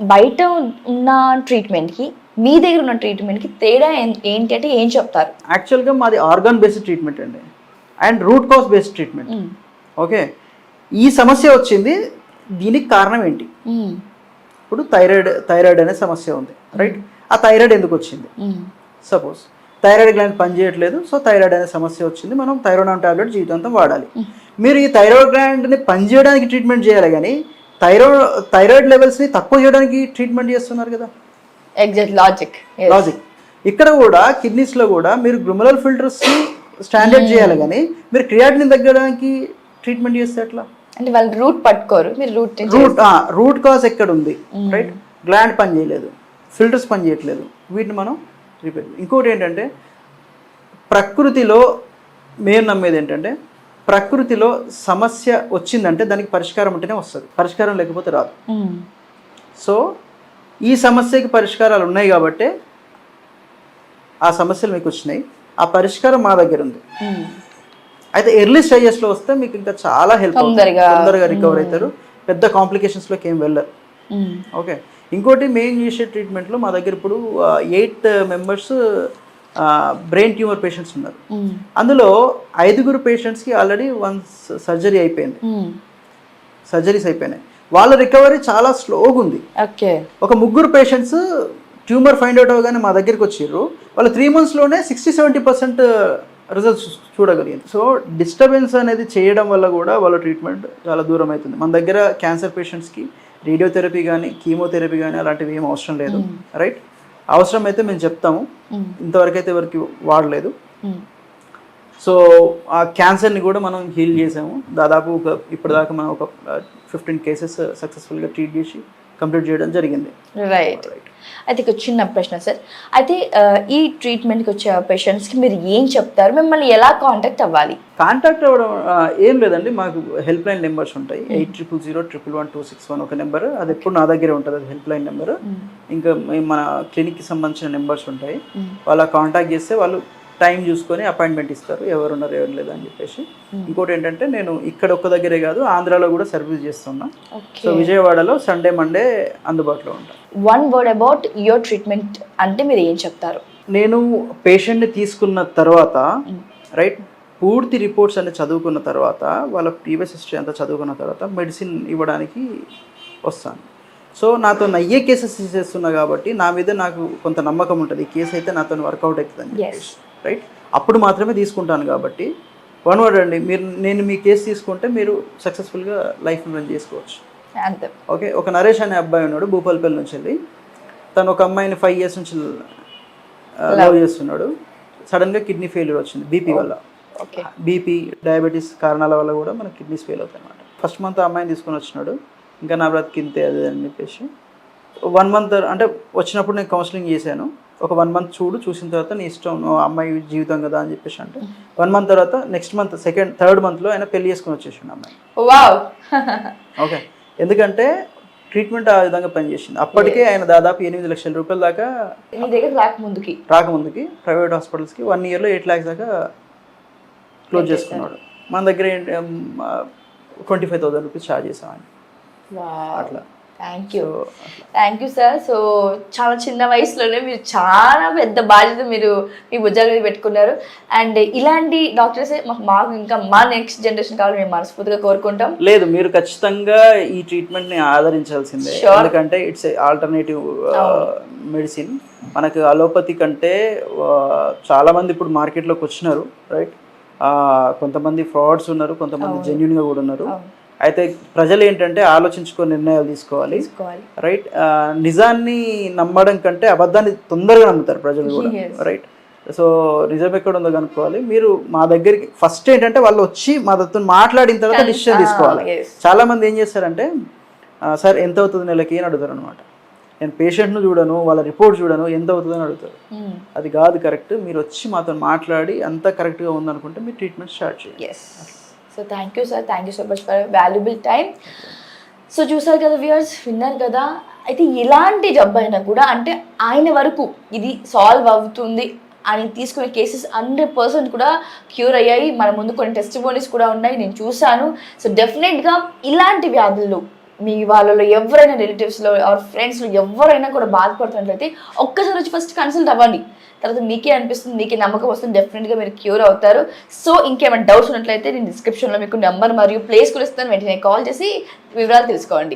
బయట ఉన్న ట్రీట్మెంట్కి మీ దగ్గర ఉన్న ట్రీట్మెంట్కి తేడా ఏంటి అంటే ఏం చెప్తారు? యాక్చువల్గా మాది ఆర్గాన్ బేస్డ్ ట్రీట్మెంట్ అండి. And root cause based treatment. Okay? ఈ సమస్య వచ్చింది దీనికి కారణం ఏంటి. ఇప్పుడు థైరాయిడ్ థైరాయిడ్ అనే సమస్య ఉంది రైట్? ఆ థైరాయిడ్ ఎందుకు వచ్చింది. సపోజ్ థైరాయిడ్ గ్లాండ్ పనిచేయట్లేదు సో థైరాయిడ్ అనే సమస్య వచ్చింది మనం థైరాయిడ్ టాబ్లెట్ జీవితాంతం వాడాలి. మీరు ఈ థైరాయిడ్ గ్లాండ్ని పనిచేయడానికి ట్రీట్మెంట్ చేయాలి కానీ థైరాయిడ్ థైరాయిడ్ లెవెల్స్ని తక్కువ చేయడానికి ట్రీట్మెంట్ చేస్తున్నారు కదా? ఎగ్జాక్ట్ లాజిక్ లాజిక్ ఇక్కడ కూడా కిడ్నీస్లో కూడా మీరు గ్లుమరల్ ఫిల్టర్స్ని స్టాండర్డ్ చేయాలి కానీ మీరు క్రియాటిని తగ్గడానికి ట్రీట్మెంట్ చేస్తే ఎట్లా? అంటే వాళ్ళు రూట్ పట్టుకోరు మీరు రూట్ రూట్ రూట్ కాజ్ ఎక్కడ ఉంది? రైట్ గ్లాండ్ పని చేయలేదు ఫిల్టర్స్ పని చేయట్లేదు. వీటిని మనం రిపేర్ ఇంకోటి ఏంటంటే ప్రకృతిలో మేము నమ్మేది ఏంటంటే ప్రకృతిలో సమస్య వచ్చిందంటే దానికి పరిష్కారం ఉంటేనే వస్తుంది. పరిష్కారం లేకపోతే రాదు. సో ఈ సమస్యకి పరిష్కారాలు ఉన్నాయి కాబట్టే ఆ సమస్యలు మీకు వచ్చినాయి. ఆ పరిష్కారం మా దగ్గర ఉంది. అయితే ఎర్లీ స్టేజెస్లో వస్తే మీకు ఇంకా చాలా హెల్ప్ తొందరగా. రికవర్ అవుతారు. పెద్ద కాంప్లికేషన్స్లోకి ఏం వెళ్ళరు. ఓకే. ఇంకోటి మెయిన్ చేసే ట్రీట్మెంట్లో మా దగ్గర ఇప్పుడు eight members brain tumour patients ఉన్నారు. అందులో ఐదుగురు పేషెంట్స్కి ఆల్రెడీ వన్స్ సర్జరీ అయిపోయింది. సర్జరీస్ అయిపోయినాయి. వాళ్ళ రికవరీ చాలా స్లోగా ఉంది. ఓకే. ఒక ముగ్గురు పేషెంట్స్ ట్యూమర్ ఫైండ్ అవుట్ అవగానే మా దగ్గరికి వచ్చారు వాళ్ళు త్రీ మంత్స్లోనే సిక్స్టీ సెవెంటీ పర్సెంట్ రిజల్ట్స్ చూడగలిగింది. సో డిస్టర్బెన్స్ అనేది చేయడం వల్ల కూడా వాళ్ళ ట్రీట్మెంట్ చాలా దూరం అవుతుంది. మన దగ్గర క్యాన్సర్ పేషెంట్స్కి రేడియోథెరపీ కానీ కీమోథెరపీ కానీ అలాంటివి ఏం అవసరం లేదు. రైట్ అవసరం అయితే మేము చెప్తాము. ఇంతవరకు అయితే ఎవరికి వాడలేదు. సో ఆ క్యాన్సర్ని కూడా మనం హీల్ చేసాము. దాదాపు ఒక ఇప్పటిదాకా మనం ఒక ఫిఫ్టీన్ కేసెస్ సక్సెస్ఫుల్గా ట్రీట్ చేసి కంప్లీట్ చేయడం జరిగింది. రైట్ అయితే ఒక చిన్న ప్రశ్న సార్. అయితే ఈ ట్రీట్మెంట్కి వచ్చే పేషెంట్స్కి మీరు ఏం చెప్తారు? మిమ్మల్ని ఎలా కాంటాక్ట్ అవ్వాలి? కాంటాక్ట్ అవ్వడం ఏం లేదండి. మాకు హెల్ప్ లైన్ నెంబర్స్ ఉంటాయి eight triple zero triple one two six one ఒక నెంబర్. అది ఎప్పుడు నా దగ్గరే ఉంటుంది. అది హెల్ప్ లైన్ నెంబర్ ఇంకా మన క్లినిక్కి సంబంధించిన నెంబర్స్ ఉంటాయి. వాళ్ళ కాంటాక్ట్ చేస్తే వాళ్ళు టైం చూసుకొని అపాయింట్మెంట్ ఇస్తారు ఎవరున్నారు ఎవరు లేదు అని చెప్పేసి. ఇంకోటి ఏంటంటే నేను ఇక్కడ ఒక్క దగ్గరే కాదు ఆంధ్రాలో కూడా సర్వీస్ చేస్తున్నా. సో విజయవాడలో సండే మండే అందుబాటులో ఉంటాను one word about your treatment అంటే మీరు ఏం చెప్తారు? నేను పేషెంట్ని తీసుకున్న తర్వాత రైట్ పూర్తి రిపోర్ట్స్ అన్ని చదువుకున్న తర్వాత వాళ్ళ ప్రీవియస్ హిస్టరీ అంతా చదువుకున్న తర్వాత మెడిసిన్ ఇవ్వడానికి వస్తాను. సో నాతో అయ్యే కేసెస్ చేస్తున్నా కాబట్టి నా మీద నాకు కొంత నమ్మకం ఉంటుంది. ఈ కేసు అయితే నాతో వర్కౌట్ అవుతుందని Yes. రైట్ అప్పుడు మాత్రమే తీసుకుంటాను కాబట్టి. వన్ వర్డ్ అండి మీరు నేను మీ కేసు తీసుకుంటే మీరు సక్సెస్ఫుల్గా లైఫ్ రన్ చేసుకోవచ్చు. అంతే. ఓకే ఒక నరేష్ అనే అబ్బాయి ఉన్నాడు భూపాలపల్లి నుంచి వెళ్ళి. తను ఒక అమ్మాయిని ఫైవ్ ఇయర్స్ నుంచి లవ్ చేస్తున్నాడు. సడన్గా కిడ్నీ ఫెయిల్యూర్ వచ్చింది బీపీ వల్ల. ఓకే బీపీ డయాబెటీస్ కారణాల వల్ల కూడా మన కిడ్నీస్ ఫెయిల్ అవుతాయి అనమాట ఫస్ట్ మంత్ ఆ అమ్మాయిని తీసుకొని వచ్చినాడు. ఇంకా నా బ్రతికి ఇంతే అది అని చెప్పేసి. వన్ మంత్ అంటే వచ్చినప్పుడు నేను కౌన్సిలింగ్ చేశాను. ఒక వన్ మంత్ చూడు చూసిన తర్వాత నీ ఇష్టం అమ్మాయి జీవితం కదా అని చెప్పేసి అంటే వన్ మంత్ తర్వాత నెక్స్ట్ మంత్ సెకండ్ థర్డ్ మంత్లో ఆయన పెళ్ళి చేసుకొని వచ్చేసిండు అమ్మాయి వావ్ ఓకే ఎందుకంటే ట్రీట్మెంట్ ఆ విధంగా పనిచేసింది. అప్పటికే ఆయన దాదాపు ఎనిమిది లక్షల రూపాయల దాకా మీ దగ్గర రాక ముందుకి. రాకముందుకి ప్రైవేట్ హాస్పిటల్స్కి వన్ ఇయర్లో ఎయిట్ ల్యాక్స్ దాకా క్లోజ్ చేసుకున్నాడు. మన దగ్గర twenty five thousand rupees charge చేసాం ఆయన. అట్లా. Thank you thank you sir so చాలా చిన్న వయసులోనే మీరు చాలా పెద్ద బాధ్యత మీరు మీ భుజాల మీద పెట్టుకున్నారు. అండ్ ఇలాంటి డాక్టర్స్ మాకు మాకు ఇంకా మా నెక్స్ట్ జనరేషన్ కావాలి మేము మనస్ఫూర్తిగా కోరుకుంటాం. లేదు మీరు ఖచ్చితంగా ఈ ట్రీట్మెంట్ని ఆదరించాల్సిందే. ఎందుకంటే ఇట్స్ ఆల్టర్నేటివ్ మెడిసిన్ మనకు అలోపతి కంటే ఆ, చాలా మంది ఇప్పుడు మార్కెట్లోకి వచ్చినారు రైట్ కొంతమంది ఫ్రాడ్స్ ఉన్నారు కొంతమంది జెన్యున్గా కూడా ఉన్నారు. అయితే ప్రజలు ఏంటంటే ఆలోచించుకొని నిర్ణయాలు తీసుకోవాలి. రైట్? నిజాన్ని నమ్మడం కంటే అబద్ధాన్ని తొందరగా నమ్ముతారు ప్రజలు కూడా. రైట్? సో నిజం ఎక్కడ ఉందో కనుక్కోవాలి. మీరు మా దగ్గరికి ఫస్ట్ ఏంటంటే వాళ్ళు వచ్చి మా దగ్గర మాట్లాడిన తర్వాత డిసిషన్ తీసుకోవాలి. చాలా మంది ఏం చేస్తారంటే "ఆ, సార్ ఎంత అవుతుంది నెలకి? అని అడుగుతారు అనమాట నేను పేషెంట్ను చూడను వాళ్ళ రిపోర్ట్ చూడను ఎంత అవుతుంది? అని అడుగుతారు. Hmm. అది కాదు కరెక్ట్. మీరు వచ్చి మాతో మాట్లాడి అంతా కరెక్ట్గా ఉందనుకుంటే మీరు ట్రీట్మెంట్ స్టార్ట్ చేయండి. Yes so thank you sir thank you so much for valuable time so చూసారు కదా వ్యూయర్స్ విన్నారు కదా? అయితే ఎలాంటి జబ్బు అయినా కూడా అంటే ఆయన వరకు ఇది సాల్వ్ అవుతుంది అని తీసుకునే కేసెస్ హండ్రెడ్ పర్సెంట్ కూడా క్యూర్ అయ్యాయి. మన ముందు కొన్ని టెస్ట్ కూడా ఉన్నాయి. నేను చూశాను. సో డెఫినెట్గా ఇలాంటి వ్యాధులు మీ వాళ్ళలో ఎవరైనా రిలేటివ్స్లో ఆర్ ఫ్రెండ్స్లో ఎవరైనా కూడా బాధపడుతున్నట్లయితే ఒక్కసారి వచ్చి ఫస్ట్ కన్సల్ట్ అవ్వండి. తర్వాత మీకే అనిపిస్తుంది మీకే నమ్మకం వస్తుంది డెఫినెట్గా మీరు క్యూర్ అవుతారు. సో ఇంకేమైనా డౌట్స్ ఉన్నట్లయితే నేను డిస్క్రిప్షన్లో మీకు నెంబర్ మరియు ప్లేస్ కూడా ఇస్తాను. వెంటనే కాల్ చేసి వివరాలు తెలుసుకోండి.